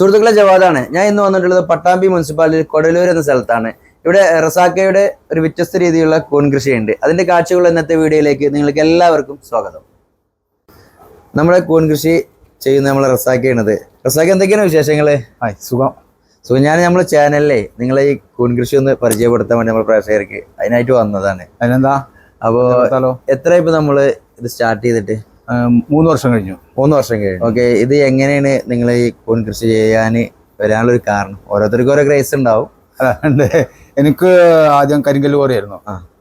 സുഹൃത്തുക്കളെ ജവാദാണ്. ഞാൻ ഇന്ന് വന്നിട്ടുള്ളത് പട്ടാമ്പി മുനിസിപ്പാലിറ്റി കൊടലൂർ എന്ന സ്ഥലത്താണ്. ഇവിടെ റസാക്കയുടെ ഒരു വ്യത്യസ്ത രീതിയിലുള്ള കൂൺ കൃഷിയുണ്ട്. അതിന്റെ കാഴ്ചകൾ ഇന്നത്തെ വീഡിയോയിലേക്ക് നിങ്ങൾക്ക് എല്ലാവർക്കും സ്വാഗതം. നമ്മുടെ കൂൺ കൃഷി ചെയ്യുന്ന നമ്മൾ റസാക്കയാണത്. റസാക്ക എന്തൊക്കെയാണ് വിശേഷങ്ങൾ സുഖം. സുഖം. ഞാൻ നമ്മളെ ചാനലിലെ നിങ്ങളെ ഈ കൂൺ കൃഷി ഒന്ന് പരിചയപ്പെടുത്താൻ വേണ്ടി നമ്മൾ പ്രേക്ഷകർക്ക് അതിനായിട്ട് വന്നതാണ്. അതിനെന്താ? അപ്പോൾ? എത്ര ഇപ്പൊ നമ്മൾ ഇത് സ്റ്റാർട്ട് ചെയ്തിട്ട്? മൂന്ന് വർഷം കഴിഞ്ഞു. മൂന്ന് വർഷം കഴിഞ്ഞു. ഓക്കെ ഇത് എങ്ങനെയാണ് നിങ്ങൾ ഈ കൂൺ കൃഷി ചെയ്യാൻ വരാനുള്ള ഒരു കാരണം? ഓരോരുത്തർക്കും ഓരോ ക്രേസ് ഉണ്ടാവും. അല്ല, ഉണ്ട്. എനിക്ക് ആദ്യം കരിങ്കല്ല് കോറിയായിരുന്നു.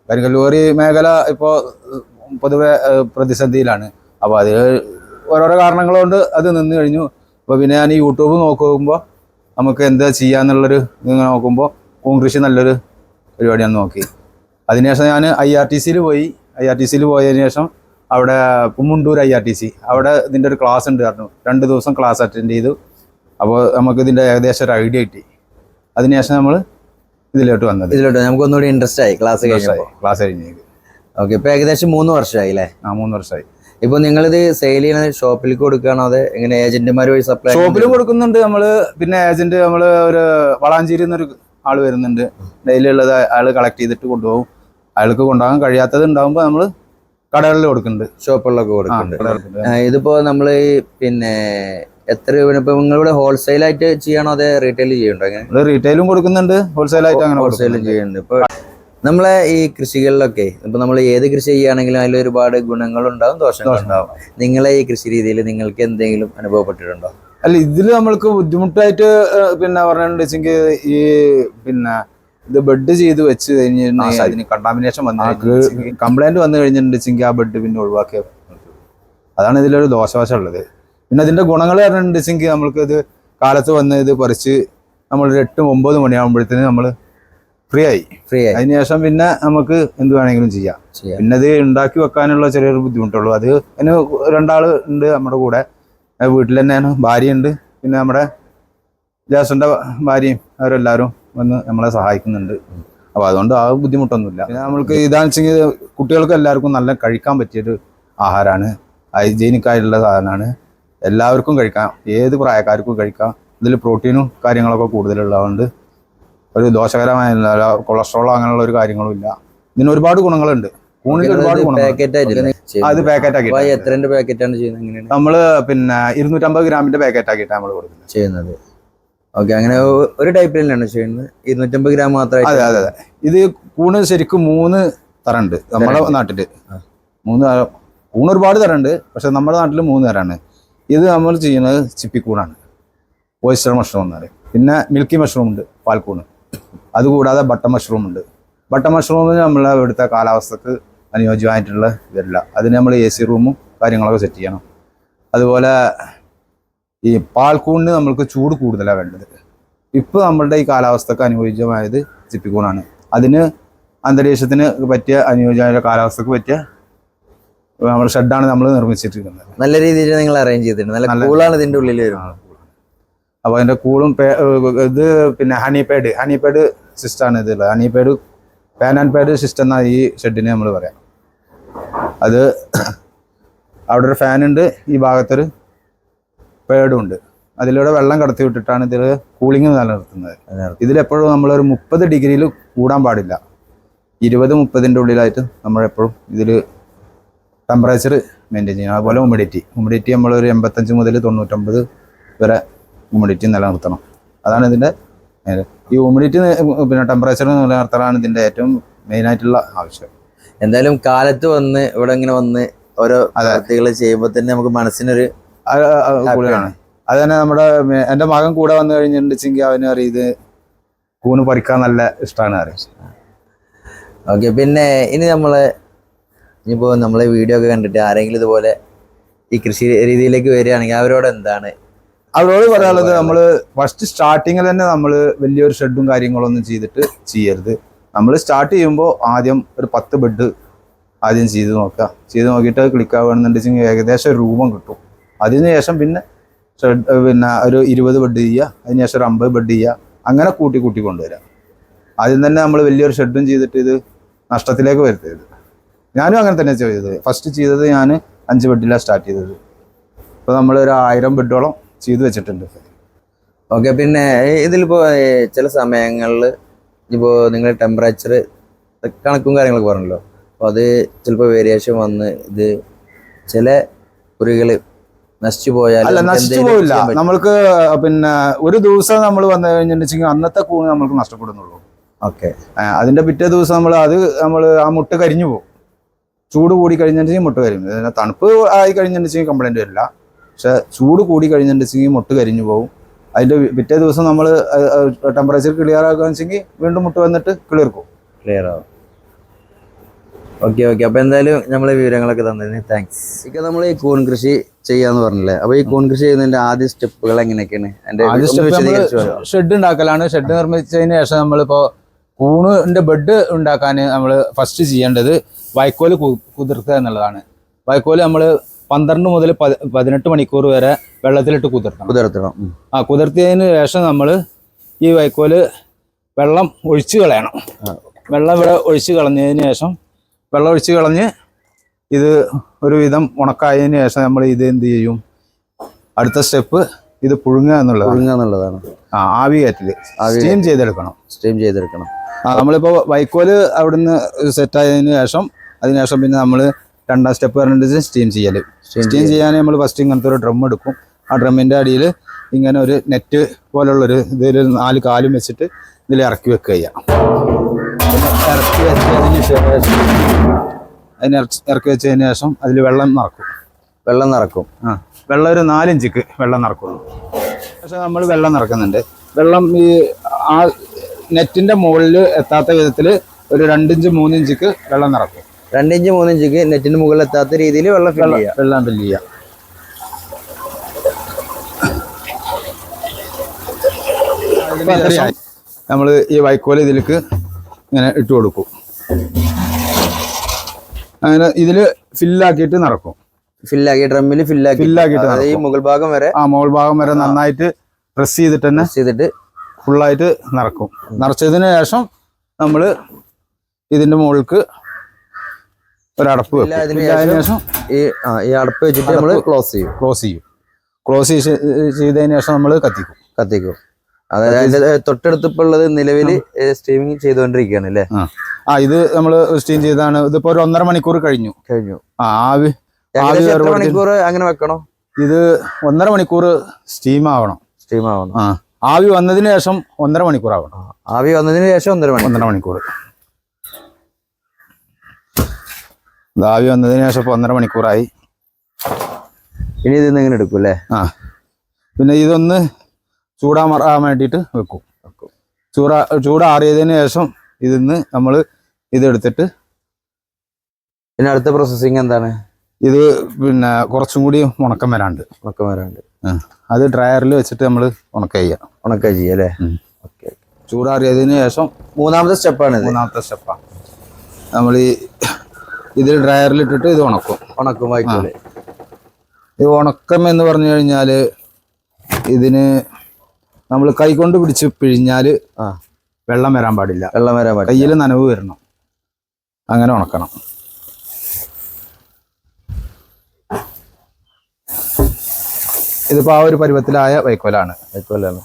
കരിങ്കല്ല് കോറി മേഖല ഇപ്പോൾ പൊതുവെ പ്രതിസന്ധിയിലാണ്. അപ്പോൾ അത് ഓരോരോ കാരണങ്ങൾ കൊണ്ട് അത് നിന്ന് കഴിഞ്ഞു. അപ്പോൾ പിന്നെ ഞാൻ യൂട്യൂബ് നോക്കുമ്പോൾ നമുക്ക് എന്താ ചെയ്യാന്നുള്ളൊരു ഇങ്ങനെ നോക്കുമ്പോൾ കൂൺകൃഷി നല്ലൊരു പരിപാടിയാണ് നോക്കി. അതിനുശേഷം ഞാൻ ഐ ആർ ടി സിയിൽ പോയി. ഐ ആർ ടി സിയിൽ പോയതിനു ശേഷം അവിടെ Kummundoor I R T C. അവിടെ ഇതിന്റെ ഒരു ക്ലാസ് ഉണ്ട് പറഞ്ഞു. രണ്ട് ദിവസം ക്ലാസ് അറ്റൻഡ് ചെയ്തു. അപ്പോൾ നമുക്ക് ഇതിന്റെ ഏകദേശം ഒരു ഐഡിയ കിട്ടി. അതിനുശേഷം നമ്മൾ ഇതിലോട്ട് വന്നത്. ഇതിലോട്ട് നമുക്ക് ഒന്നുകൂടി ഇൻട്രസ്റ്റ് ആയി. ക്ലാസ് കഴിഞ്ഞു ക്ലാസ് കഴിഞ്ഞ് ഓക്കെ ഇപ്പോൾ ഏകദേശം മൂന്ന് വർഷമായി അല്ലേ? ആ മൂന്ന് വർഷമായി. ഇപ്പോൾ നിങ്ങളിത് സെയിൽ ചെയ്യുന്നത് ഷോപ്പിൽ കൊടുക്കുകയാണോ അതെ എങ്ങനെ ഏജന്റുമാർ വഴി സപ്ലൈ ഷോപ്പിലും കൊടുക്കുന്നുണ്ട് നമ്മൾ പിന്നെ ഏജന്റ് നമ്മൾ ഒരു വളാഞ്ചേരി എന്നൊരു ആൾ വരുന്നുണ്ട്. ഡെയിലി ഉള്ളത് അയാൾ കളക്ട് ചെയ്തിട്ട് കൊണ്ടുപോകും. അയാൾക്ക് കൊണ്ടുപോകാൻ കഴിയാത്തത് ഉണ്ടാകുമ്പോൾ നമ്മൾ കടകളിൽ കൊടുക്കുന്നുണ്ട്. ഷോപ്പുകളിലൊക്കെ കൊടുക്കുന്നുണ്ട്. ഇതിപ്പോ നമ്മൾ പിന്നെ എത്ര രൂപ നിങ്ങൾ നിങ്ങളിവിടെ ഹോൾസെയിൽ ആയിട്ട് ചെയ്യണോ അതെ റീറ്റെയിൽ ചെയ്യണ്ടോ അങ്ങനെ? റീറ്റെയിലും കൊടുക്കുന്നുണ്ട്. ഹോൾസെയിൽ ആയിട്ട് അങ്ങനെ ഹോൾസെയിലും. ചെയ്യുന്നുണ്ട്. ഇപ്പൊ നമ്മളെ ഈ കൃഷികളിലൊക്കെ ഇപ്പൊ നമ്മൾ ഏത് കൃഷി ചെയ്യുകയാണെങ്കിലും അതിൽ ഒരുപാട് ഗുണങ്ങളുണ്ടാവും ദോഷങ്ങളുണ്ടാവും. നിങ്ങളെ ഈ കൃഷി രീതിയിൽ നിങ്ങൾക്ക് എന്തെങ്കിലും അനുഭവപ്പെട്ടിട്ടുണ്ടോ? അല്ല ഇതിൽ നമ്മൾക്ക് ബുദ്ധിമുട്ടായിട്ട് പിന്നെ പറഞ്ഞിട്ടുണ്ടെങ്കിൽ ഈ പിന്നെ ഇത് ബെഡ് ചെയ്ത് വെച്ച് കഴിഞ്ഞിട്ടുണ്ടെങ്കിൽ അതിന് കണ്ടാമിനേഷൻ വന്നു കംപ്ലൈന്റ് വന്നു കഴിഞ്ഞിട്ടുണ്ടെങ്കിൽ ആ ബെഡ് പിന്നെ ഒഴിവാക്കിയ അതാണ് ഇതിലൊരു ദോഷവശം ഉള്ളത് പിന്നെ അതിന്റെ ഗുണങ്ങൾ പറഞ്ഞിട്ടുണ്ടെങ്കിൽ നമ്മൾക്ക് ഇത് കാലത്ത് വന്ന് ഇത് പറിച്ച് നമ്മൾ ഒരു എട്ട് ഒമ്പത് മണിയാകുമ്പോഴത്തേന് നമ്മൾ ഫ്രീ ആയി ഫ്രീ ആയി അതിനുശേഷം പിന്നെ നമുക്ക് എന്ത് വേണമെങ്കിലും ചെയ്യാം. പിന്നെ അത് ഉണ്ടാക്കി വെക്കാനുള്ള ചെറിയൊരു ബുദ്ധിമുട്ടുള്ളൂ. അത് അതിന് രണ്ടാൾ ഉണ്ട് നമ്മുടെ കൂടെ. വീട്ടിൽ തന്നെയാണ്. ഭാര്യയുണ്ട്. പിന്നെ നമ്മുടെ ജാസന്റെ ഭാര്യയും അവരെല്ലാവരും വന്ന് നമ്മളെ സഹായിക്കുന്നുണ്ട്. അപ്പോൾ അതുകൊണ്ട് ആ ബുദ്ധിമുട്ടൊന്നുമില്ല. പിന്നെ നമ്മൾക്ക് ഇതാണെന്ന് വെച്ചെങ്കിൽ കുട്ടികൾക്ക് എല്ലാവർക്കും നല്ല കഴിക്കാൻ പറ്റിയൊരു ആഹാരമാണ്. ഹൈജീനിക്കായിട്ടുള്ള സാധനമാണ്. എല്ലാവർക്കും കഴിക്കാം. ഏത് പ്രായക്കാർക്കും കഴിക്കാം. ഇതിൽ പ്രോട്ടീനും കാര്യങ്ങളൊക്കെ കൂടുതലുള്ളതുകൊണ്ട് ഒരു ദോഷകരമായ കൊളസ്ട്രോളോ അങ്ങനെയുള്ള ഒരു കാര്യങ്ങളും ഇല്ല. ഇതിന് ഒരുപാട് ഗുണങ്ങളുണ്ട്. കൂണിൽ ഒരുപാട് അത് പാക്കറ്റ് ആക്കി എത്രന്റെ പാക്കറ്റാണ് ചെയ്യുന്നത്? നമ്മൾ പിന്നെ ഇരുന്നൂറ്റമ്പത് ഗ്രാമിന്റെ പാക്കറ്റ് ആക്കിയിട്ടാണ് നമ്മൾ കൊടുക്കുന്നത്. ചെയ്യുന്നത്. ഓക്കെ അങ്ങനെ ഒരു ടൈപ്പിൽ തന്നെയാണ് ചെയ്യുന്നത്. ഇരുന്നൂറ്റമ്പത് ഗ്രാം മാത്രമേ അതെ അതെ അതെ. ഇത് കൂണ് ശരിക്കും മൂന്ന് തരണ്ട് നമ്മുടെ. നാട്ടിൽ. മൂന്ന് കൂണ് ഒരുപാട് തരണ്ട് പക്ഷെ നമ്മുടെ നാട്ടിൽ മൂന്ന് തരാണ്. ഇത് നമ്മൾ ചെയ്യുന്നത് ചിപ്പിക്കൂണാണ് ഓയിസ്റ്റർ മഷ്റൂം എന്ന് പറയും. പിന്നെ മിൽക്കി മഷ്റൂം ഉണ്ട് പാൽക്കൂണ്. അതുകൂടാതെ ബട്ടർ മഷ്റൂം ഉണ്ട്. ബട്ടർ മഷ്റൂമിന് നമ്മളെ ഇവിടുത്തെ കാലാവസ്ഥക്ക് അനുയോജ്യമായിട്ടുള്ള ഇതല്ല. അതിന് നമ്മൾ എ സി റൂമും കാര്യങ്ങളൊക്കെ സെറ്റ് ചെയ്യണം. അതുപോലെ ഈ പാൽക്കൂണിന് നമ്മൾക്ക് ചൂട് കൂടുതലാണ് വേണ്ടത്. ഇപ്പോൾ നമ്മളുടെ ഈ കാലാവസ്ഥക്ക് അനുയോജ്യമായത് ചിപ്പിക്കൂണാണ്. അതിന് അന്തരീക്ഷത്തിന് പറ്റിയ അനുയോജ്യമായ കാലാവസ്ഥക്ക് പറ്റിയ നമ്മുടെ ഷെഡാണ് നമ്മൾ നിർമ്മിച്ചിട്ടിരിക്കുന്നത്. നല്ല രീതിയിൽ നിങ്ങൾ അറേഞ്ച് ചെയ്തിട്ടുണ്ട്. നല്ല കൂളാണ് ഇതിന്റെ ഉള്ളിൽ വരുന്നത് അപ്പോൾ അതിന്റെ കൂളും ഇത് പിന്നെ ഹണി പാഡ് ഹണി പാഡ് സിസ്റ്റമാണ് ഇതിലുള്ളത് honey pad pan and pad system എന്നാണ് ഈ ഷെഡിന് നമ്മൾ പറയാം. അത് അവിടെ ഒരു ഫാനുണ്ട് ഈ ഭാഗത്തൊരു പേഡും ഉണ്ട് അതിലൂടെ വെള്ളം കടത്തി വിട്ടിട്ടാണ് ഇതിൽ കൂളിംഗ് നിലനിർത്തുന്നത്. ഇതിലെപ്പോഴും ഒരു മുപ്പത് ഡിഗ്രിയിൽ കൂടാൻ പാടില്ല. ഇരുപത് മുപ്പതിന്റെ ഉള്ളിലായിട്ട് നമ്മളെപ്പോഴും ഇതിൽ ടെമ്പറേച്ചർ മെയിന്റെയിൻ ചെയ്യണം. അതുപോലെ ഹ്യൂമിഡിറ്റി ഹ്യൂമിഡിറ്റി നമ്മളൊരു എൺപത്തഞ്ച് മുതൽ തൊണ്ണൂറ്റൊമ്പത് വരെ ഹ്യൂമിഡിറ്റി നിലനിർത്തണം. അതാണ് ഇതിന്റെ ഈ ഹ്യൂമിഡിറ്റി പിന്നെ ടെമ്പറേച്ചർ നിലനിർത്തലാണ് ഇതിന്റെ ഏറ്റവും മെയിനായിട്ടുള്ള ആവശ്യം. എന്തായാലും കാലത്ത് വന്ന് ഇവിടെ ഇങ്ങനെ വന്ന് ഓരോ പ്രവൃത്തികൾ ചെയ്യുമ്പോൾ തന്നെ നമുക്ക് മനസ്സിനൊരു കൂടുതലാണ്. അത് തന്നെ നമ്മുടെ എന്റെ എന്റെ മകൻ കൂടെ വന്നു കഴിഞ്ഞിട്ടുണ്ടെങ്കിൽ അവന് അറിയത് ഇത് കൂണ് പറിക്കാൻ നല്ല ഇഷ്ടമാണ് അറിയാം. ഓക്കെ പിന്നെ ഇനി നമ്മൾ ഇനിയിപ്പോ നമ്മളെ വീഡിയോ ഒക്കെ കണ്ടിട്ട് ആരെങ്കിലും ഇതുപോലെ ഈ കൃഷി രീതിയിലേക്ക് വരികയാണെങ്കിൽ അവരോട് എന്താണ്? അവരോട് പറയാനുള്ളത് നമ്മൾ ഫസ്റ്റ് സ്റ്റാർട്ടിങ്ങിൽ തന്നെ നമ്മൾ വലിയൊരു ഷെഡും കാര്യങ്ങളൊന്നും ചെയ്തിട്ട് ചെയ്യരുത്. നമ്മൾ സ്റ്റാർട്ട് ചെയ്യുമ്പോൾ ആദ്യം ഒരു പത്ത് ബെഡ് ആദ്യം ചെയ്ത് നോക്കുക. ചെയ്ത് നോക്കിയിട്ട് ക്ലിക്ക് ആവുകയാണെന്നുണ്ടെങ്കിൽ ഏകദേശം രൂപം കിട്ടും. അതിനുശേഷം പിന്നെ ഷെഡ് പിന്നെ ഒരു ഇരുപത് ബെഡ് ചെയ്യുക അതിനുശേഷം ഒരു അമ്പത് ബെഡ് ചെയ്യുക അങ്ങനെ കൂട്ടി കൂട്ടി കൊണ്ടുവരാം ആദ്യം തന്നെ നമ്മൾ വലിയൊരു ഷെഡും ചെയ്തിട്ട് ഇത് നഷ്ടത്തിലേക്ക് വരുത്തരുത്. ഞാനും അങ്ങനെ തന്നെ ചെയ്തത്. ഫസ്റ്റ് ചെയ്തത് ഞാൻ അഞ്ച് ബെഡിലാണ് സ്റ്റാർട്ട് ചെയ്തത്. ഇപ്പോൾ നമ്മൾ ഒരു ആയിരം ബെഡോളം ചെയ്തു വെച്ചിട്ടുണ്ട്. ഓക്കെ പിന്നെ ഇതിലിപ്പോൾ ചില സമയങ്ങളിൽ ഇപ്പോൾ നിങ്ങൾ ടെമ്പറേച്ചർ കണക്കും കാര്യങ്ങളൊക്കെ പറഞ്ഞല്ലോ. അപ്പോൾ അത് ചിലപ്പോൾ വേരിയേഷൻ വന്ന് ഇത് ചില കുറികൾ നശിച്ചു പോയാൽ അല്ല നശിച്ചു പോയില്ല നമ്മൾക്ക് പിന്നെ ഒരു ദിവസം നമ്മൾ വന്നു കഴിഞ്ഞിട്ടുണ്ടെങ്കിൽ അന്നത്തെ കൂണ് നമ്മൾക്ക് നഷ്ടപ്പെടുന്നുള്ളൂ. ഓക്കെ. അതിന്റെ പിറ്റേ ദിവസം നമ്മൾ അത് നമ്മൾ ആ മുട്ട കരിഞ്ഞു പോകും. ചൂട് കൂടി കഴിഞ്ഞിട്ടുണ്ടെങ്കിൽ മുട്ട കരിഞ്ഞു തണുപ്പ് ആയി കഴിഞ്ഞിട്ടുണ്ടെങ്കിൽ കംപ്ലൈന്റ് വരില്ല. പക്ഷെ ചൂട് കൂടി കഴിഞ്ഞിട്ടുണ്ടെങ്കിൽ മുട്ട കരിഞ്ഞു പോകും. അതിന്റെ പിറ്റേ ദിവസം നമ്മൾ ടെമ്പറേച്ചർ ക്ലിയർ ആക്കുകയെന്ന് വെച്ചെങ്കിൽ വീണ്ടും മുട്ട വന്നിട്ട് ക്ലിയർ പോകും ക്ലിയർ ആവും. ഓക്കെ ഓക്കെ അപ്പൊ എന്തായാലും നമ്മളെ വിവരങ്ങളൊക്കെ തന്നതിന് താങ്ക്സ് ഇപ്പൊ നമ്മൾ ഈ കൂൺ കൃഷി ചെയ്യാന്ന് പറഞ്ഞില്ലേ? അപ്പൊ ഈ കൂൺ കൃഷി ചെയ്യുന്നതിന്റെ ആദ്യ സ്റ്റെപ്പുകൾ എങ്ങനെയൊക്കെയാണ്? നമ്മൾ ഷെഡ് ഉണ്ടാക്കലാണ്. ഷെഡ് നിർമ്മിച്ചതിന് ശേഷം നമ്മളിപ്പോ കൂണിന്റെ ബെഡ് ഉണ്ടാക്കാൻ നമ്മൾ ഫസ്റ്റ് ചെയ്യേണ്ടത് വൈക്കോൽ കുതിർക്കുക എന്നുള്ളതാണ്. വൈക്കോൽ നമ്മൾ പന്ത്രണ്ട് മുതൽ പതി- പതിനെട്ട് മണിക്കൂർ വരെ വെള്ളത്തിലിട്ട് കുതിർക്കണം കുതിർത്തണം. ആ കുതിർത്തിയതിന് ശേഷം നമ്മൾ ഈ വൈക്കോൽ വെള്ളം ഒഴിച്ചു കളയണം. വെള്ളം ഇവിടെ ഒഴിച്ചു കളഞ്ഞതിന് ശേഷം വെള്ളം ഒഴിച്ച് കളഞ്ഞ് ഇത് ഒരു വിധം ഉണക്കായതിന് ശേഷം നമ്മൾ ഇത് എന്ത് ചെയ്യും? അടുത്ത സ്റ്റെപ്പ് ഇത് പുഴുങ്ങുക എന്നുള്ളത് പുഴുങ്ങുക എന്നുള്ളതാണ്. ആ ആവി കയറ്റിൽ സ്റ്റീം ചെയ്തെടുക്കണം. സ്റ്റീം ചെയ്തെടുക്കണം. ആ നമ്മളിപ്പോൾ വൈക്കോൽ അവിടുന്ന് സെറ്റായതിന് ആയതിനു ശേഷം അതിനുശേഷം പിന്നെ നമ്മൾ രണ്ടാം സ്റ്റെപ്പ് പറഞ്ഞിട്ട് സ്റ്റീം ചെയ്യൽ. സ്റ്റീം ചെയ്യാൻ നമ്മൾ ഫസ്റ്റ് ഇങ്ങനത്തെ ഒരു ഡ്രം എടുക്കും. ആ ഡ്രമ്മിന്റെ അടിയിൽ ഇങ്ങനെ ഒരു നെറ്റ് പോലുള്ളൊരു ഇതിൽ നാല് കാലും വെച്ചിട്ട് ഇതിൽ ഇറക്കി വെക്കുക ഇറക്കി വെച്ചതിന് ശേഷം അതിന് ഇറക്കി വെച്ചതിന് ശേഷം അതിൽ വെള്ളം നിറക്കും. വെള്ളം നിറക്കും. ആ വെള്ളം ഒരു നാലിഞ്ചിക്ക് വെള്ളം നിറക്കുള്ളൂ. പക്ഷെ നമ്മൾ വെള്ളം നിറക്കുന്നുണ്ട്. വെള്ളം ഈ ആ നെറ്റിന്റെ മുകളിൽ എത്താത്ത വിധത്തിൽ ഒരു രണ്ടിഞ്ച് മൂന്നിഞ്ചിക്ക് വെള്ളം നിറക്കും. രണ്ടിഞ്ച് മൂന്നിഞ്ചിക്ക് നെറ്റിന് മുകളിൽ എത്താത്ത രീതിയിൽ വെള്ളം ഫിൽ ചെയ്യാം. വെള്ളം ഫില്ല് ചെയ്യാം. നമ്മൾ ഈ വൈക്കോൽ ഇതിലേക്ക് ഇങ്ങനെ ഇട്ട് കൊടുക്കും. അങ്ങനെ ഇതിൽ ഫില്ലാക്കിയിട്ട് നടക്കും. ഫില്ലാക്കി ഡ്രമ്മിൽ ഫില്ലാക്കി. ഫില്ലാക്കിയിട്ട് ഈ മുകൾ ഭാഗം വരെ ആ മുകൾ ഭാഗം വരെ നന്നായിട്ട് പ്രസ് ചെയ്തിട്ട് തന്നെ ചെയ്തിട്ട് ഫുള്ളായിട്ട് നടക്കും. നിറച്ചതിന് ശേഷം നമ്മൾ ഇതിന്റെ മുകൾക്ക് ഒരടപ്പ് വെക്കും. ശേഷം ഈ ഈ അടപ്പ് വെച്ചിട്ട് നമ്മൾ ക്ലോസ് ചെയ്യും. ക്ലോസ് ചെയ്യും. ക്ലോസ് ചെയ്തതിന് ശേഷം നമ്മൾ കത്തിക്കും. കത്തിക്കും. അതായത് അതിന്റെ തൊട്ടടുത്ത് ഇപ്പൊ ഉള്ളത് നിലവിൽ സ്ട്രീമിംഗ് ചെയ്തുകൊണ്ടിരിക്കുകയാണ് അല്ലേ? ആ. ഇത് നമ്മൾ സ്റ്റീം ചെയ്താണ്. ഇതിപ്പോ ഒരു ഒന്നര മണിക്കൂർ കഴിഞ്ഞു. കഴിഞ്ഞു. ആ ആവി മണിക്കൂർ അങ്ങനെ വെക്കണോ? ഇത് ഒന്നര മണിക്കൂർ സ്റ്റീം ആവണം. സ്റ്റീം ആവണം. ആ ആവി വന്നതിന് ശേഷം ഒന്നര മണിക്കൂർ ആവണം. ആവി വന്നതിന് ശേഷം ഒന്നര മണി ഒന്നര മണിക്കൂർ. ആവി വന്നതിന് ശേഷം ഇപ്പൊ ഒന്നര മണിക്കൂറായി. ഇനി ഇത് ഇങ്ങനെ എടുക്കും അല്ലേ? ആ. പിന്നെ ഇതൊന്ന് ചൂടാറാൻ വേണ്ടിയിട്ട് വെക്കും. ചൂടാ ചൂടാറിയതിന് ശേഷം ഇതിന്ന് നമ്മൾ ഇതെടുത്തിട്ട് പിന്നെ അടുത്ത പ്രോസസ്സിങ് എന്താണ്? ഇത് പിന്നെ കുറച്ചും കൂടി ഉണക്കം വരാണ്ട്. ഉണക്കം വരാണ്ട്. അത് ഡ്രയറിൽ വെച്ചിട്ട് നമ്മൾ ഉണക്ക ചെയ്യാം. ഉണക്ക ചെയ്യാം അല്ലേ. ഓക്കെ ചൂടാറിയതിന് ശേഷം മൂന്നാമത്തെ സ്റ്റെപ്പാണ് മൂന്നാമത്തെ സ്റ്റെപ്പാണ് നമ്മൾ ഈ ഇതിൽ ഡ്രയറിൽ ഇട്ടിട്ട് ഇത് ഉണക്കും. ഉണക്കും വായിക്കൂലെ ഈ ഉണക്കം എന്ന് പറഞ്ഞു കഴിഞ്ഞാൽ ഇതിന് നമ്മൾ കൈകൊണ്ട് പിടിച്ച് പിഴിഞ്ഞാൽ വെള്ളം വരാൻ പാടില്ല. വെള്ളം വരാൻ പാടില്ല. കയ്യിൽ നനവ് വരണം. അങ്ങനെ ഉണക്കണം. ഇതിപ്പോ ആ ഒരു പരുവത്തിലായ വൈക്കോലാണ്. വൈക്കോലാണ്.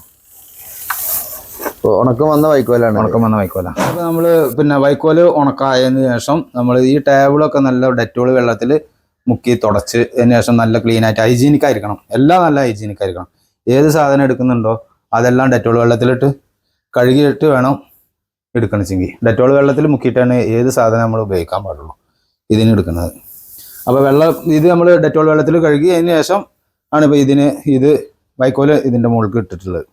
ഉണക്കം വന്ന വൈക്കോലാണ്. ഉണക്കം വന്ന വൈക്കോല അപ്പൊ നമ്മൾ പിന്നെ വൈക്കോൽ ഉണക്കായതിനു ശേഷം നമ്മൾ ഈ ടേബിളൊക്കെ നല്ല ഡെറ്റോൾ വെള്ളത്തിൽ മുക്കി തുടച്ച് അതിന് ശേഷം നല്ല ക്ലീൻ ആയിട്ട് ഹൈജീനിക് ആയിരിക്കണം എല്ലാം നല്ല ഹൈജീനിക് ആയിരിക്കണം ഏത് സാധനം എടുക്കുന്നുണ്ടോ അതെല്ലാം ഡെറ്റോൾ വെള്ളത്തിലിട്ട് കഴുകിയിട്ട് വേണം എടുക്കണമെങ്കിൽ ഡെറ്റോൾ വെള്ളത്തിൽ മുക്കിയിട്ടാണ് ഏത് സാധനം നമ്മൾ ഉപയോഗിക്കാൻ പാടുള്ളൂ ഇതിന് എടുക്കുന്നത്. അപ്പോൾ വെള്ളം ഇത് നമ്മൾ ഡെറ്റോൾ വെള്ളത്തിൽ കഴുകി അതിന് ശേഷം ആണ് ഇപ്പോൾ ഇതിന് ഇത് വൈക്കോൽ ഇതിന്റെ മുകളിൽ ഇട്ടിട്ടുള്ളത്.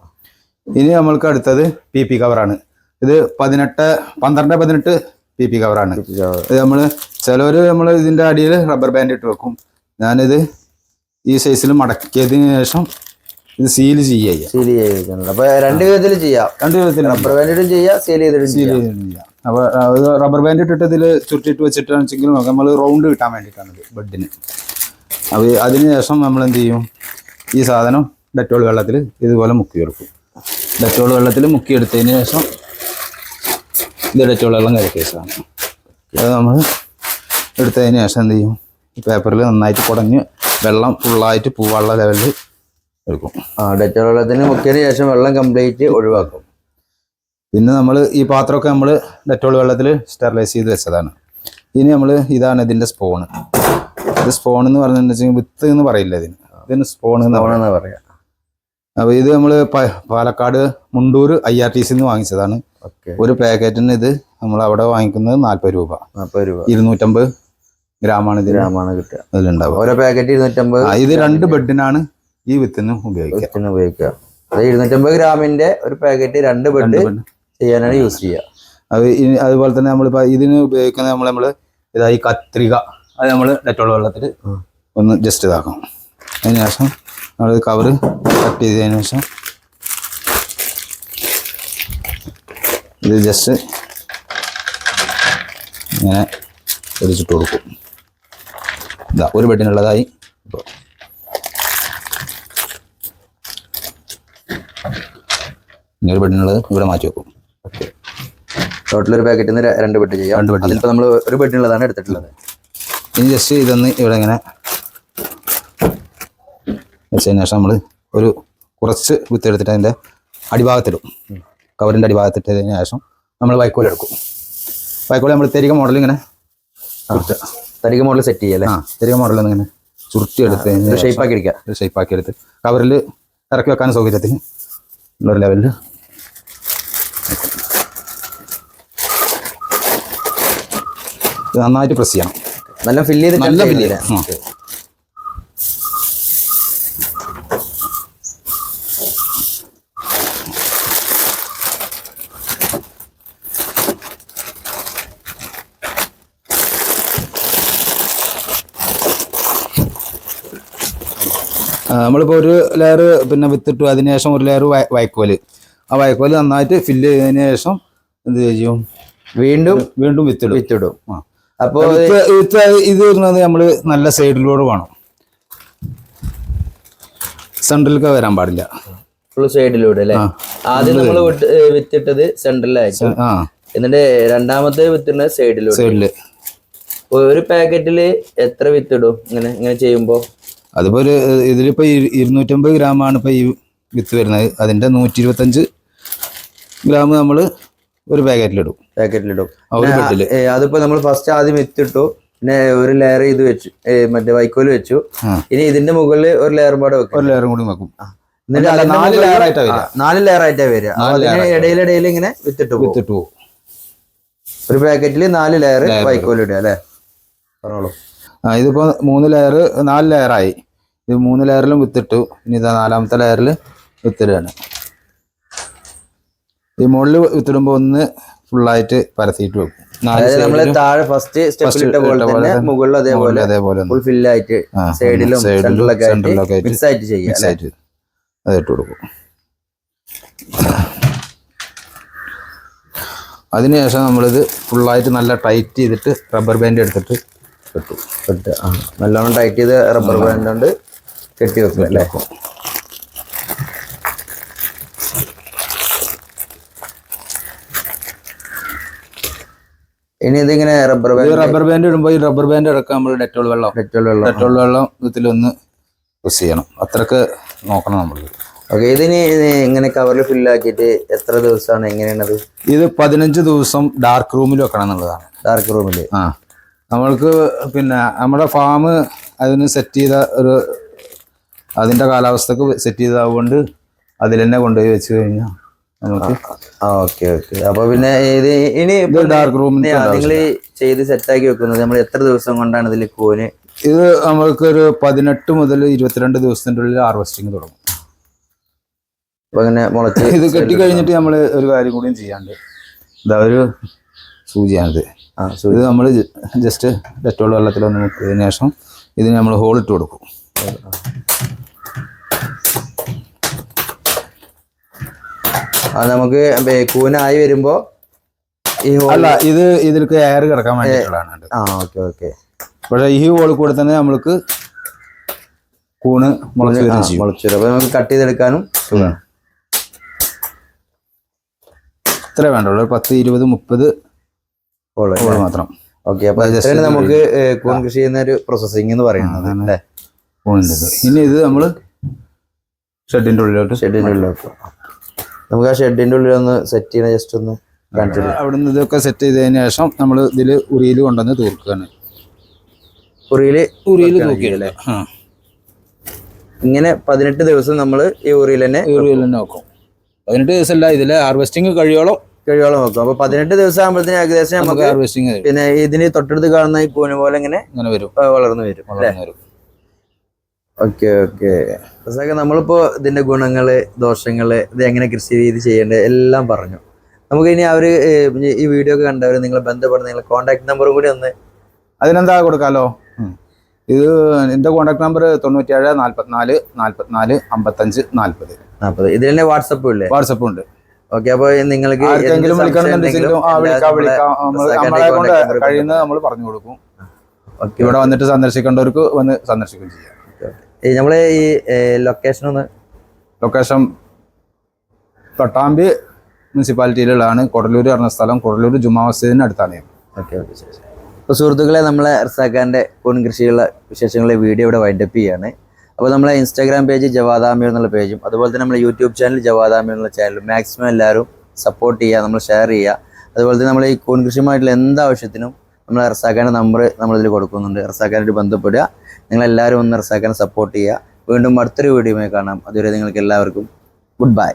ഇനി നമ്മൾക്ക് അടുത്തത് പി പി കവറാണ് ഇത് പതിനെട്ട് പന്ത്രണ്ട് പതിനെട്ട് പി പി കവറാണ് ഇത് നമ്മൾ ചിലവർ നമ്മൾ ഇതിന്റെ അടിയിൽ റബ്ബർ ബാൻഡ് ഇട്ട് വെക്കും. ഞാനിത് ഈ സൈസിൽ മടക്കിയതിന് ശേഷം ഇത് സീൽ ചെയ്യാം. സീൽ ചെയ്തിട്ടുണ്ട് അപ്പൊ രണ്ട് വിധത്തിൽ ചെയ്യാം. രണ്ട് വിധത്തിൽ റബ്ബർ ബാൻഡിട്ടും ചെയ്യാം സീൽ ചെയ്തിട്ടും സീൽ ചെയ്തിട്ടും ചെയ്യാം. അപ്പൊ റബ്ബർ ബാൻഡ് ഇട്ടിട്ട് ഇതിൽ ചുരുട്ടിട്ട് വെച്ചിട്ടാണെന്ന് വെച്ചെങ്കിൽ നമ്മൾ റൗണ്ട് കിട്ടാൻ വേണ്ടിയിട്ടാണ് ബെഡിന്. അപ്പോൾ അതിന് ശേഷം നമ്മൾ എന്ത് ചെയ്യും? ഈ സാധനം ഡെറ്റോൾ വെള്ളത്തിൽ ഇതുപോലെ മുക്കി എടുക്കും ഡെറ്റോൾ വെള്ളത്തിൽ മുക്കിയെടുത്തതിന് ശേഷം ഇത് ഡെറ്റോൾ വെള്ളം കലക്കിയ സാധനം. അത് നമ്മൾ എടുത്തതിന് ശേഷം എന്ത് ചെയ്യും? ഈ പേപ്പറിൽ നന്നായിട്ട് കുടഞ്ഞ് വെള്ളം ഫുള്ളായിട്ട് പൂവാനുള്ള ലെവലിൽ എടുക്കും. ആ ഡെറ്റോൾ വെള്ളത്തിന് മുക്കിയതിന് ശേഷം വെള്ളം കംപ്ലീറ്റ് ഒഴിവാക്കും. പിന്നെ നമ്മൾ ഈ പാത്രമൊക്കെ നമ്മൾ ഡെറ്റോൾ വെള്ളത്തിൽ സ്റ്റെറിലൈസ് ചെയ്ത് വെച്ചതാണ്. ഇനി നമ്മൾ ഇതാണ് ഇതിന്റെ സ്പോണ് ഇത് സ്പോൺ എന്ന് പറഞ്ഞിട്ടുണ്ടെങ്കിൽ വിത്ത് എന്ന് പറയില്ല ഇതിന്? ഇതിന് സ്പോൺ എന്ന് പറയാം. അപ്പോൾ ഇത് നമ്മൾ Palakkad Mundur I R T സിന്ന് വാങ്ങിച്ചതാണ്. ഒരു പാക്കറ്റിന് ഇത് നമ്മൾ അവിടെ വാങ്ങിക്കുന്നത് നാൽപ്പത് രൂപ. നാൽപ്പത് രൂപ. ഇരുന്നൂറ്റമ്പത് ഗ്രാമാണ് ഇതിന് ഗ്രാമാണ് കിട്ടുക. ഇതിലുണ്ടാവുക. ഓരോ പാക്കറ്റ് ഇരുന്നൂറ്റമ്പത് ഇത് രണ്ട് ബെഡിനാണ് ഈ വിത്തിന് ഉപയോഗിക്കാം. വിത്തിന് ഉപയോഗിക്കുക അത് ഇരുന്നൂറ്റമ്പത് ഗ്രാമിന്റെ ഒരു പാക്കറ്റ് രണ്ട് ബെഡ് ചെയ്യാനാണ് യൂസ് ചെയ്യുക അത് അതുപോലെ തന്നെ നമ്മളിപ്പോൾ ഇതിന് ഉപയോഗിക്കുന്ന നമ്മൾ നമ്മൾ ഇതാ ഈ കത്രിക അത് നമ്മൾ ഡെറ്റോൾ വെള്ളത്തിൽ ഒന്ന് ജസ്റ്റ് ഇതാക്കണം. അതിന് ശേഷം നമ്മൾ കവറ് കട്ട് ചെയ്തതിന് ശേഷം ഇത് ജസ്റ്റ് ഇങ്ങനെ ഒരിച്ചിട്ട് കൊടുക്കും. ഇതാ ഒരു ബെഡിനുള്ളതായി ഇപ്പോൾ ഇനി ഒരു ബെഡിനുള്ളത് ഇവിടെ മാറ്റി വെക്കും. ടോട്ടൽ ഒരു പാക്കറ്റിൽ നിന്ന് രണ്ട് ബെഡ് ചെയ്യാം. രണ്ട് ബെഡ് നമ്മൾ ഒരു ബെഡിനുള്ളതാണ് എടുത്തിട്ടുള്ളത്. ഇനി ജസ്റ്റ് ഇതൊന്ന് ഇവിടെ ഇങ്ങനെ വെച്ചതിന് ശേഷം നമ്മൾ ഒരു കുറച്ച് വിത്തെടുത്തിട്ട് അതിന്റെ അടിഭാഗത്തിടും. കവറിന്റെ അടിഭാഗത്തിട്ടതിന് ശേഷം നമ്മൾ വൈക്കോൽ എടുക്കും. വൈക്കോൽ നമ്മൾ തെരിക മോഡൽ ഇങ്ങനെ. തരിക മോഡൽ സെറ്റ് ചെയ്യല്ലേ? ആ തരിക മോഡൽ ഇങ്ങനെ ചുരുട്ടി ഷേപ്പാക്കി ഷേപ്പ് ആക്കി എടുക്കുക ഷേപ്പ് ഷേപ്പാക്കി എടുത്ത് കവറിൽ ഇറക്കി വെക്കാൻ സൗകര്യത്തിന് ഉള്ളൊരു ലെവലിൽ ഇത് നന്നായിട്ട് പ്രസ് ചെയ്യണം. നല്ല ഫില്ല് ചെയ്ത് നല്ല ഫില്ല് ചെയ്ത് ചെയ്യണം. നമ്മളിപ്പോൾ ഒരു ലെയർ പിന്നെ വിത്തിട്ടു അതിന് ശേഷം ഒരു ലെയർ വൈക്കോൽ ആ വൈക്കോൽ നന്നായിട്ട് ഫില്ല് ചെയ്തതിന് ശേഷം എന്ത് ചെയ്യും? വീണ്ടും വീണ്ടും വിത്തിടും വിത്തിടും ആ. അപ്പോ വിത്ത് വിത്ത് ഇത് വരുന്നത് നമ്മൾ നല്ല സൈഡിലൂടെ വേണം സെൻട്രലിലേക്ക് വരാൻ പാടില്ല. ഫുൾ സൈഡിലൂടെ അല്ലേ? ആദ്യം നമ്മൾ വിത്തിട്ടത് സെൻട്രലായിരിക്കും എന്നിട്ട് രണ്ടാമത്തെ വിത്തിടുന്നത് സൈഡിലൂടെ സൈഡിൽ. ഒരു പാക്കറ്റിൽ എത്ര വിത്തിടും? ഇങ്ങനെ ഇങ്ങനെ ചെയ്യുമ്പോ? അതിപ്പോ ഒരു ഇതിലിപ്പോ ഇരു- ഇരുന്നൂറ്റമ്പത് ഗ്രാമാണ് ഇപ്പൊ ഈ വിത്ത് വരുന്നത്. അതിന്റെ നൂറ്റി ഇരുപത്തഞ്ച് ഗ്രാം നമ്മൾ ഒരു പാക്കറ്റിലിടും. പാക്കറ്റിലിടും. അതിപ്പോ നമ്മൾ ഫസ്റ്റ് ആദ്യം എത്തിട്ടു പിന്നെ ഒരു ലെയർ ഇത് വെച്ചു. മറ്റേ വൈക്കോൽ വെച്ചു. ഇനി ഇതിന്റെ മുകളിൽ ഒരു ലെയർ പാടെ വെക്കും. ഒരു ലെയറും കൂടി വെക്കും. എന്നിട്ട് നാല് ലെയർ ആയിട്ടാ വരിക. നാല് ലെയർ ആയിട്ടാ വരിക. അതിന് ഇടയിലിടയിൽ ഇങ്ങനെ വിത്തിട്ട് വിത്തിട്ട് പോകും. ഒരു പാക്കറ്റിൽ നാല് ലെയർ വൈക്കോൽ ഇടുക. അല്ലേ? പറഞ്ഞോളൂ. ആ ഇതിപ്പോ മൂന്ന് ലെയർ നാല് ലെയറായി ഇത് മൂന്ന് ലെയറിലും വിത്തിട്ടു. ഇനി ഇതാ നാലാമത്തെ ലെയറിൽ വിത്തിടുകയാണ്. ഈ മുകളിൽ വിത്തിടുമ്പോൾ ഒന്ന് ഫുള്ളായിട്ട് പരത്തിയിട്ട് വെക്കും. നമ്മൾ താഴെ ഫസ്റ്റ് സ്റ്റെപ്പിൽ ഇട്ട പോലെ തന്നെ മുകളിൽ അതേപോലെ അതേപോലെ ഫുൾ ഫില്ലായിട്ട് സൈഡിലും സെന്ററിലൊക്കെ ആയിട്ട് മിക്സ് ആയിട്ട് ചെയ്യുക മിക്സ് ആയിട്ട് അത് ഇട്ട് കൊടുക്കും. അതിനുശേഷം നമ്മളിത് ഫുള്ളായിട്ട് നല്ല ടൈറ്റ് ചെയ്തിട്ട് റബ്ബർ ബാൻഡ് എടുത്തിട്ട് കെട്ടും ഇട്ട് ആ, നല്ലോണം ടൈറ്റ് ചെയ്ത് റബ്ബർ ബാൻഡ് കൊണ്ട് കെട്ടി വെക്കും അല്ലേ? ഇനി ഇതിങ്ങനെ റബ്ബർ ബാൻഡ് റബ്ബർ ബാൻഡ് ഇടുമ്പോൾ ഈ റബ്ബർ ബാൻഡ് ഇറക്കാൻ നമ്മൾ ഡെറ്റോൾ വെള്ളം ഡെറ്റോൾ വെള്ളം. ഡെറ്റോൾ വെള്ളം ഇതിലൊന്ന് യൂസ് ചെയ്യണം. അത്രയ്ക്ക് നോക്കണം നമ്മൾ ഓക്കെ ഇതിന് ഇത് ഇങ്ങനെ കവറിൽ ഫില്ലാക്കിയിട്ട് എത്ര ദിവസമാണ് എങ്ങനെയാണത്? ഇത് പതിനഞ്ച് ദിവസം ഡാർക്ക് റൂമിൽ വെക്കണം എന്നുള്ളതാണ്. ഡാർക്ക് റൂമിൽ ആ. നമ്മൾക്ക് പിന്നെ നമ്മുടെ ഫാം അതിന് സെറ്റ് ചെയ്ത ഒരു അതിന്റെ കാലാവസ്ഥക്ക് സെറ്റ് ചെയ്തതുകൊണ്ട് അതിൽ തന്നെ കൊണ്ടുപോയി വെച്ച് കഴിഞ്ഞാൽ നമുക്ക് ഓക്കെ ഓക്കെ. അപ്പൊ പിന്നെ ഇത് ഇനി ഡാർക്ക് റൂമിൽ നിങ്ങൾ ചെയ്ത് സെറ്റാക്കി വെക്കുന്നത് നമ്മൾ എത്ര ദിവസം കൊണ്ടാണ് ഇതിൽ കൂന് ഇത് നമ്മൾക്ക് ഒരു പതിനെട്ട് മുതൽ ഇരുപത്തിരണ്ട് ദിവസത്തിന്റെ ഉള്ളിൽ ഹാർവെസ്റ്റിംഗ് തുടങ്ങും. അപ്പൊ ഇങ്ങനെ മുളച്ച് ഇത് കെട്ടി കഴിഞ്ഞിട്ട് നമ്മൾ ഒരു കാര്യം കൂടിയും ചെയ്യാണ്ട്. ഇതാ ഒരു സൂചിയാണിത്. ആ ഇത് നമ്മൾ ജസ്റ്റ് ഡെറ്റോൾ വെള്ളത്തിലൊന്ന് മുക്കിയതിനു ശേഷം ഇതിന് നമ്മൾ ഹോൾ ഇട്ട് കൊടുക്കും. അത് നമുക്ക് കൂനായി വരുമ്പോ അല്ല ഇത് ഇതിലേക്ക് എയർ കിടക്കാൻ വേണ്ടിയിട്ടുള്ളതാണ് ആ ഓക്കെ ഓക്കെ. പക്ഷേ ഈ ഹോളിൽ കൂടെ തന്നെ നമ്മൾക്ക് കൂണ് മുളച്ച് അപ്പൊ നമുക്ക് കട്ട് ചെയ്തെടുക്കാനും സുഖമാണ്. ഇത്ര വേണ്ടുള്ളൂ. പത്ത് ഇരുപത് മുപ്പത് ഹോൾ മാത്രം. ഓക്കെ അപ്പൊ ഇത്രയാണ് നമുക്ക് കൂൺ കൃഷി ചെയ്യുന്ന ഒരു പ്രോസസ്സിംഗ് എന്ന് പറയുന്നത് അല്ലേ? ഇനി ഇത് നമ്മൾ ഷെഡിന്റെ ഉള്ളിലോട്ട് ഷെഡിന്റെ ഉള്ളിലോട്ട്. നമുക്ക് ആ ഷെഡിന്റെ ഉള്ളിൽ ഒന്ന് സെറ്റ് ചെയ്യണ ജസ്റ്റ് ഒന്ന് കാണിച്ചു തരാം. അവിടുന്ന് ഇതൊക്കെ സെറ്റ് ചെയ്തതിന് ശേഷം നമ്മൾ ഇതിൽ ഉറിയിൽ കൊണ്ടുവന്ന് തൂർക്കുകയാണ് ഉറിയിൽ വെക്കുകയാണ് തൂക്കിയല്ലേ ഇങ്ങനെ പതിനെട്ട് ദിവസം നമ്മൾ ഈ ഉറിയിൽ തന്നെ ഉറിയിൽ തന്നെ നോക്കും പതിനെട്ട് ദിവസം അല്ല ഇതിലെ ഹാർവെസ്റ്റിംഗ് കഴിയോളം കഴിയോളം നോക്കും അപ്പൊ പതിനെട്ട് ദിവസം ആകുമ്പോഴത്തേന് ഏകദേശം നമുക്ക് ഹാർവെസ്റ്റിംഗ് പിന്നെ ഇതിന് തൊട്ടടുത്ത് കാണുന്ന ഈ കൂന പോലെ ഇങ്ങനെ ഇങ്ങനെ വരും. വളർന്നു വരും വളർന്നു വരും. Okay okay. റസാഖ് നമ്മളിപ്പോ ഇതിന്റെ ഗുണങ്ങൾ ദോഷങ്ങൾ ഇത് എങ്ങനെ കൃഷി രീതി ചെയ്യേണ്ടത് എല്ലാം പറഞ്ഞു. നമുക്ക് ഇനി അവർ ഈ വീഡിയോ ഒക്കെ കണ്ടവര് നിങ്ങളെ ബന്ധപ്പെടുന്ന നിങ്ങളെ കോൺടാക്ട് നമ്പറും കൂടി ഒന്ന് അതിനെന്താ കൊടുക്കാലോ? ഇത് എന്റെ കോൺടാക്ട് നമ്പർ തൊണ്ണൂറ്റേഴ് നാല്പത്തിനാല് നാല്പത്തിനാല് അമ്പത്തഞ്ച് നാല്പത്. നാൽപ്പത് ഇതിൽ തന്നെ വാട്സപ്പ് ഇല്ലേ? വാട്സപ്പ് ഉണ്ട്. ഓക്കെ അപ്പോൾ നിങ്ങൾക്ക് ആർക്കെങ്കിലും വിളിക്കണമെന്നുണ്ടെങ്കിലും വിളിക്കാം വിളിക്കാം. നമ്മൾ കൊണ്ട് കഴിയുന്നത് നമ്മൾ പറഞ്ഞു കൊടുക്കും. ഓക്കെ. ഇവിടെ വന്നിട്ട് സന്ദർശിക്കേണ്ടവർക്ക് വന്ന് സന്ദർശിക്കുകയും ചെയ്യാം. ഈ നമ്മളെ ഈ ലൊക്കേഷൻ ഒന്ന് ലൊക്കേഷൻ തൊട്ടാമ്പി മുനിസിപ്പാലിറ്റിയിലുള്ളതാണ്. കൊടലൂർ പറഞ്ഞ സ്ഥലം കൊടലൂർ ജുമാ മസ്ജിദിന് അടുത്താണ്. ഓക്കെ ഓക്കെ ശരി അപ്പോൾ സുഹൃത്തുക്കളെ നമ്മളെ റിസാഖാന്റെ കൂൺ കൃഷിയുള്ള വിശേഷങ്ങളെ വീഡിയോ ഇവിടെ വൈൻഡപ്പ് ചെയ്യാണ്. അപ്പോൾ നമ്മളെ ഇൻസ്റ്റാഗ്രാം പേജ് ജവാദാമീർ എന്നുള്ള പേജും അതുപോലെ തന്നെ നമ്മുടെ യൂട്യൂബ് ചാനൽ ജവാദാമീർ എന്നുള്ള ചാനലും മാക്സിമം എല്ലാവരും സപ്പോർട്ട് ചെയ്യുക നമ്മൾ ഷെയർ ചെയ്യുക. അതുപോലെ തന്നെ നമ്മൾ ഈ കൂൺ കൃഷിയുമായിട്ടുള്ള എന്ത് ആവശ്യത്തിനും നമ്മൾ റസാഖാന്റെ നമ്പർ നമ്മളിതിൽ കൊടുക്കുന്നുണ്ട്. റിസാഖാനായിട്ട് ബന്ധപ്പെടുക. നിങ്ങളെല്ലാവരും ഒന്ന് റിസാക്കാൻ സപ്പോർട്ട് ചെയ്യുക. വീണ്ടും അടുത്തൊരു വീഡിയോയുമായി കാണാം. അതുവരെ നിങ്ങൾക്ക് എല്ലാവർക്കും ഗുഡ് ബൈ